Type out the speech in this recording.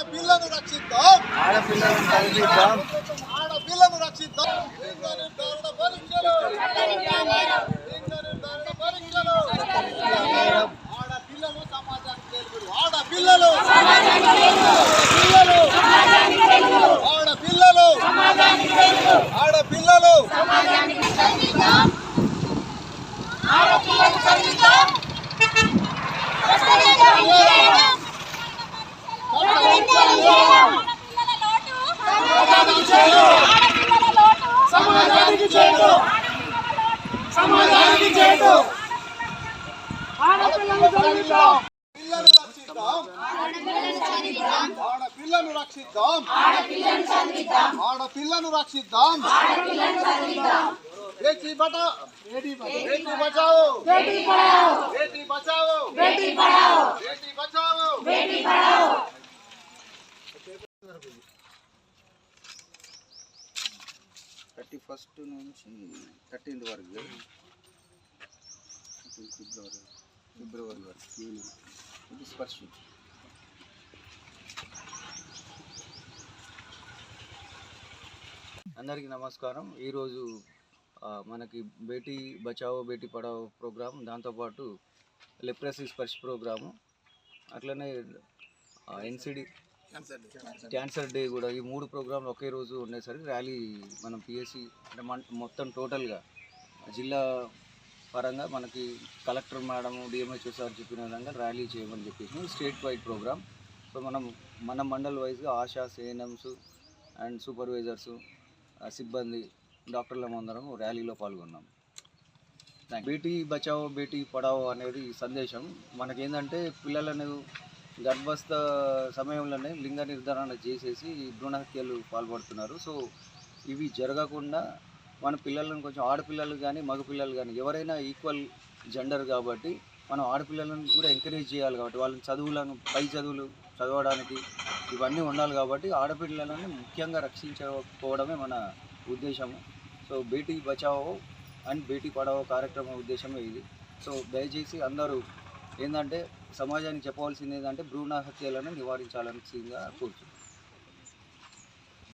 ఆడపిల్లను రక్షిద్దాం. ఆడపిల్లలను చదివిద్దాం ఆడపిల్లను రక్షిద్దాం. లింగ నిర్ధారణ పరీక్షలు. లింగ నిర్ధారణ పరీక్షలు. ఆడపిల్లలు సమాజానికి తెలుగులు ఆడపిల్లలు ఆడపిల్లలు ఆడపిల్లలు సమాజానికి చేటు సమాజానికి చేటు ఆడపిల్లలు చదివిద్దాం పిల్లను రక్షిద్దాం ఆడపిల్లను రక్షిద్దాం ఆడపిల్లను రక్షిద్దాం బేటీ బటా బేటీ బచావో బేటీ పడాओ బేటీ బచావో బేటీ పడాओ థర్టీ ఫస్ట్ నుంచి థర్టీన్త్ వరకు. ఫిబ్రవరి ఫిబ్రవరి వరకు ఇది స్పర్శ. అందరికీ నమస్కారం. ఈరోజు మనకి బేటీ బచావో బేటీ పడావో ప్రోగ్రాం దాంతోపాటు లెప్రసీ స్పర్శ్ ప్రోగ్రాము అట్లనే ఎన్సిడి క్యాన్సర్ డే కూడా. ఈ మూడు ప్రోగ్రాంలు ఒకే రోజు ఉండేసరికి ర్యాలీ మనం పిఎస్సి అంటే మొత్తం టోటల్గా జిల్లా పరంగా మనకి కలెక్టర్ మేడం డిఎంహెచ్ఓ సార్ చెప్పిన విధంగా ర్యాలీ చేయమని చెప్పేసి స్టేట్ వైడ్ ప్రోగ్రామ్ సో మనం మన మండల్ వైజ్గా ఆశా ఏఎన్ఎంస్ అండ్ సూపర్వైజర్స్ సిబ్బంది డాక్టర్ల అందరం ర్యాలీలో పాల్గొన్నాం. బేటీ బచావో బేటీ పడావో అనేది సందేశం. మనకేంటంటే పిల్లలను గర్భస్థ సమయంలోనే లింగ నిర్ధారణ చేసేసి భ్రూణహత్యలు పాల్పడుతున్నారు. సో ఇవి జరగకుండా మన పిల్లలను కొంచెం ఆడపిల్లలు కానీ మగపిల్లలు కానీ ఎవరైనా ఈక్వల్ జెండర్ కాబట్టి మనం ఆడపిల్లలను కూడా ఎంకరేజ్ చేయాలి కాబట్టి వాళ్ళని చదువులను పై చదువులు చదవడానికి ఇవన్నీ ఉండాలి కాబట్టి ఆడపిల్లలను ముఖ్యంగా రక్షించకపోవడమే మన ఉద్దేశము. సో బేటీ బచావో అండ్ బేటీ పడావో కార్యక్రమం ఉద్దేశమే ఇది. సో దయచేసి అందరూ ఏంటంటే సమాజానికి చెప్పవలసింది ఏంటంటే భ్రూణ హత్యలను నివారించాలని కోరుతున్నాను